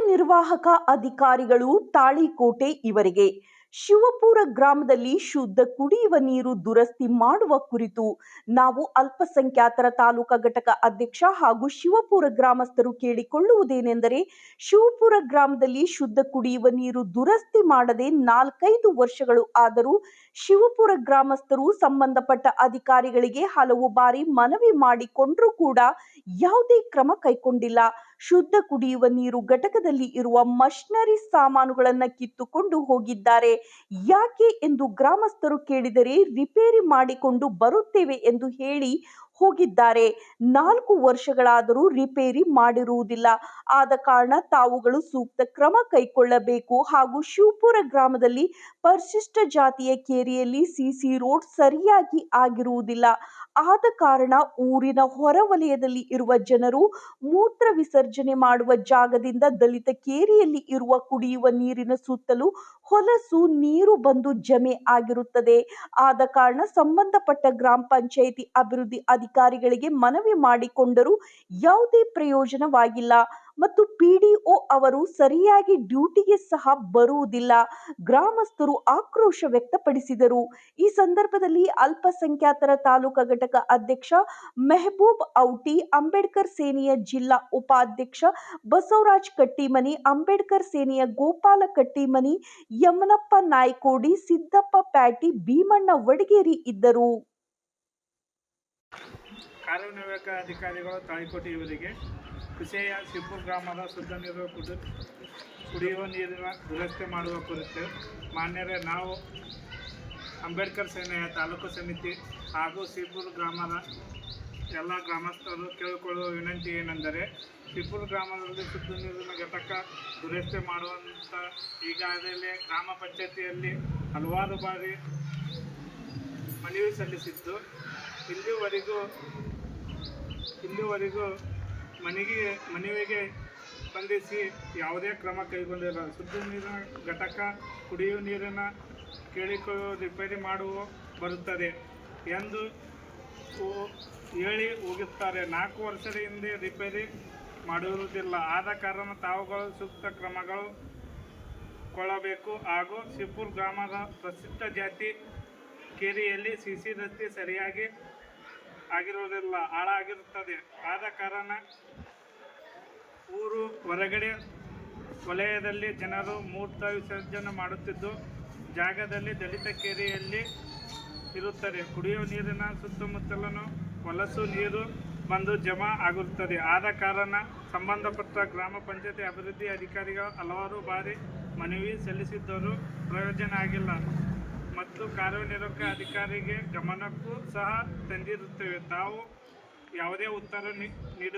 ಕಾರ್ಯನಿರ್ವಾಹಕ ಅಧಿಕಾರಿಗಳು ತಾಳಿಕೋಟೆ ಇವರಿಗೆ ಶಿವಪುರ ಗ್ರಾಮದಲ್ಲಿ ಶುದ್ಧ ಕುಡಿಯುವ ನೀರು ದುರಸ್ತಿ ಮಾಡುವ ಕುರಿತು ನಾವು ಅಲ್ಪಸಂಖ್ಯಾತರ ತಾಲೂಕಾ ಘಟಕ ಅಧ್ಯಕ್ಷ ಹಾಗೂ ಶಿವಪುರ ಗ್ರಾಮಸ್ಥರು ಕೇಳಿಕೊಳ್ಳುವುದೇನೆಂದರೆ ಶಿವಪುರ ಗ್ರಾಮದಲ್ಲಿ ಶುದ್ಧ ಕುಡಿಯುವ ನೀರು ದುರಸ್ತಿ ಮಾಡದೆ ನಾಲ್ಕೈದು ವರ್ಷಗಳು ಆದರೂ ಶಿವಪುರ ಗ್ರಾಮಸ್ಥರು ಸಂಬಂಧಪಟ್ಟ ಅಧಿಕಾರಿಗಳಿಗೆ ಹಲವು ಬಾರಿ ಮನವಿ ಮಾಡಿಕೊಂಡರೂ ಕೂಡ ಯಾವುದೇ ಕ್ರಮ ಕೈಗೊಂಡಿಲ್ಲ. ಶುದ್ಧ ಕುಡಿಯುವ ನೀರು ಘಟಕದಲ್ಲಿ ಇರುವ ಮಷನರಿ ಸಾಮಾನುಗಳನ್ನು ಕಿತ್ತುಕೊಂಡು ಹೋಗಿದ್ದಾರೆ. ಯಾಕೆ ಎಂದು ಗ್ರಾಮಸ್ಥರು ಕೇಳಿದರೆ ರಿಪೇರಿ ಮಾಡಿಕೊಂಡು ಬರುತ್ತೇವೆ ಎಂದು ಹೇಳಿ ಹೋಗಿದ್ದಾರೆ. ನಾಲ್ಕು ವರ್ಷಗಳಾದರೂ ರಿಪೇರಿ ಮಾಡಿರುವುದಿಲ್ಲ. ಆದ ಕಾರಣ ತಾವುಗಳು ಸೂಕ್ತ ಕ್ರಮ ಕೈಗೊಳ್ಳಬೇಕು ಹಾಗೂ ಶಿವಪುರ ಗ್ರಾಮದಲ್ಲಿ ಪರಿಶಿಷ್ಟ ಜಾತಿಯ ಕೇರಿಯಲ್ಲಿ ಸಿಸಿ ರೋಡ್ ಸರಿಯಾಗಿ ಆಗಿರುವುದಿಲ್ಲ. ಆದ ಕಾರಣ ಊರಿನ ಹೊರವಲಯದಲ್ಲಿ ಇರುವ ಜನರು ಮೂತ್ರ ವಿಸರ್ಜನೆ ಮಾಡುವ ಜಾಗದಿಂದ ದಲಿತ ಕೇರಿಯಲ್ಲಿ ಇರುವ ಕುಡಿಯುವ ನೀರಿನ ಸುತ್ತಲೂ ಹೊಲಸು ನೀರು ಬಂದು ಜಮೆ ಆಗಿರುತ್ತದೆ. ಆದ ಕಾರಣ ಸಂಬಂಧಪಟ್ಟ ಗ್ರಾಮ ಪಂಚಾಯಿತಿ ಅಭಿವೃದ್ಧಿ ಅಧಿಕಾರಿಗಳಿಗೆ ಮನವಿ ಮಾಡಿಕೊಂಡರೂ ಯಾವುದೇ ಪ್ರಯೋಜನವಾಗಿಲ್ಲ. ಮತ್ತು ಪಿಡಿಒ ಅವರು ಸರಿಯಾಗಿ ಡ್ಯೂಟಿಗೆ ಸಹ ಬರುವುದಿಲ್ಲ. ಗ್ರಾಮಸ್ಥರು ಆಕ್ರೋಶ ವ್ಯಕ್ತಪಡಿಸಿದರು. ಈ ಸಂದರ್ಭದಲ್ಲಿ ಅಲ್ಪಸಂಖ್ಯಾತರ ತಾಲೂಕಾ ಘಟಕ ಅಧ್ಯಕ್ಷ ಮೆಹಬೂಬ್ ಔಟಿ, ಅಂಬೇಡ್ಕರ್ ಸೇನೆಯ ಜಿಲ್ಲಾ ಉಪಾಧ್ಯಕ್ಷ ಬಸವರಾಜ್ ಕಟ್ಟಿಮನಿ, ಅಂಬೇಡ್ಕರ್ ಸೇನೆಯ ಗೋಪಾಲ ಕಟ್ಟಿಮನಿ, ಯಮನಪ್ಪ ನಾಯ್ಕೋಡಿ, ಸಿದ್ದಪ್ಪ ಪ್ಯಾಟಿ, ಭೀಮಣ್ಣ ವಡಗೇರಿ ಇದ್ದರು. ಕಾರ್ಯನಿರ್ವಾಹಕ ಅಧಿಕಾರಿಗಳು ತಾಳಿಕೋಟೆ ಇವರಿಗೆ ವಿಷಯ ಶಿವಪುರ ಗ್ರಾಮದ ಶುದ್ಧ ನೀರು ಕುಡಿ ಕುಡಿಯುವ ನೀರಿನ ದುರಸ್ತಿ ಮಾಡುವ ಕುರಿತು ಮಾನ್ಯರೇ, ನಾವು ಅಂಬೇಡ್ಕರ್ ಸೇನೆಯ ತಾಲೂಕು ಸಮಿತಿ ಹಾಗೂ ಶಿವಪುರ ಗ್ರಾಮದ ಎಲ್ಲ ಗ್ರಾಮಸ್ಥರು ಕೇಳಿಕೊಳ್ಳುವ ವಿನಂತಿ ಏನೆಂದರೆ ಶಿವಪುರ ಗ್ರಾಮದಲ್ಲಿ ಶುದ್ಧ ನೀರಿನ ಘಟಕ ದುರಸ್ತಿ ಮಾಡುವಂಥ ಈಗಾಗಲೇ ಗ್ರಾಮ ಪಂಚಾಯತಿಯಲ್ಲಿ ಹಲವಾರು ಬಾರಿ ಮನವಿ ಸಲ್ಲಿಸಿದ್ದು. ಇಲ್ಲಿವರೆಗೂ ಇಲ್ಲಿವರೆಗೂ ಮನೆಗೆ ಮನವಿಗೆ ಸ್ಪಂದಿಸಿ ಯಾವುದೇ ಕ್ರಮ ಕೈಗೊಂಡಿಲ್ಲ. ಶುದ್ಧ ನೀರಿನ ಘಟಕ ಕುಡಿಯುವ ನೀರನ್ನು ಕೇಳಿಕೊಳ್ಳುವ ರಿಪೇರಿ ಮಾಡುವ, ಬರುತ್ತದೆ ಎಂದು ಹೇಳಿ ಹೋಗುತ್ತಾರೆ. ನಾಲ್ಕು ವರ್ಷದ ಹಿಂದೆ ರಿಪೇರಿ ಮಾಡಿರುವುದಿಲ್ಲ ಆದ ಕಾರಣ ತಾವುಗಳು ಸೂಕ್ತ ಕ್ರಮಗಳು ಕೊಳ್ಳಬೇಕು. ಹಾಗೂ ಶಿವಪುರ ಗ್ರಾಮದ ಪ್ರಸಿದ್ಧ ಜಾತಿ ಕೇರಿಯಲ್ಲಿ ಸಿಸಿ ರಸ್ತೆ ಸರಿಯಾಗಿ ಆಗಿರುವುದಿಲ್ಲ, ಹಾಳಾಗಿರುತ್ತದೆ. ಆದ ಕಾರಣ ಊರು ಹೊರಗಡೆ ವಲಯದಲ್ಲಿ ಜನರು ಮೂರ್ತ ವಿಸರ್ಜನೆ ಮಾಡುತ್ತಿದ್ದು, ಜಾಗದಲ್ಲಿ ದಲಿತ ಕೆರೆಯಲ್ಲಿ ಇರುತ್ತದೆ ಕುಡಿಯುವ ನೀರಿನ ಸುತ್ತಮುತ್ತಲೂ ಹೊಲಸು ನೀರು ಬಂದು ಜಮಾ ಆಗುತ್ತದೆ. ಆದ ಕಾರಣ ಸಂಬಂಧಪಟ್ಟ ಗ್ರಾಮ ಪಂಚಾಯತಿ ಅಭಿವೃದ್ಧಿ ಅಧಿಕಾರಿಗಳು ಹಲವಾರು ಬಾರಿ ಮನವಿ ಸಲ್ಲಿಸಿದ್ದರೂ ಪ್ರಯೋಜನ ಆಗಿಲ್ಲ. ಮತ್ತು ಕಾರ್ಯನಿರ್ವಾಹಕ ಅಧಿಕಾರಿಗೆ ಗಮನಕ್ಕೂ ಸಹ ತಂದಿರುತ್ತೇವೆ. ತಾವು ಯಾವುದೇ ಉತ್ತರ ನೀಡು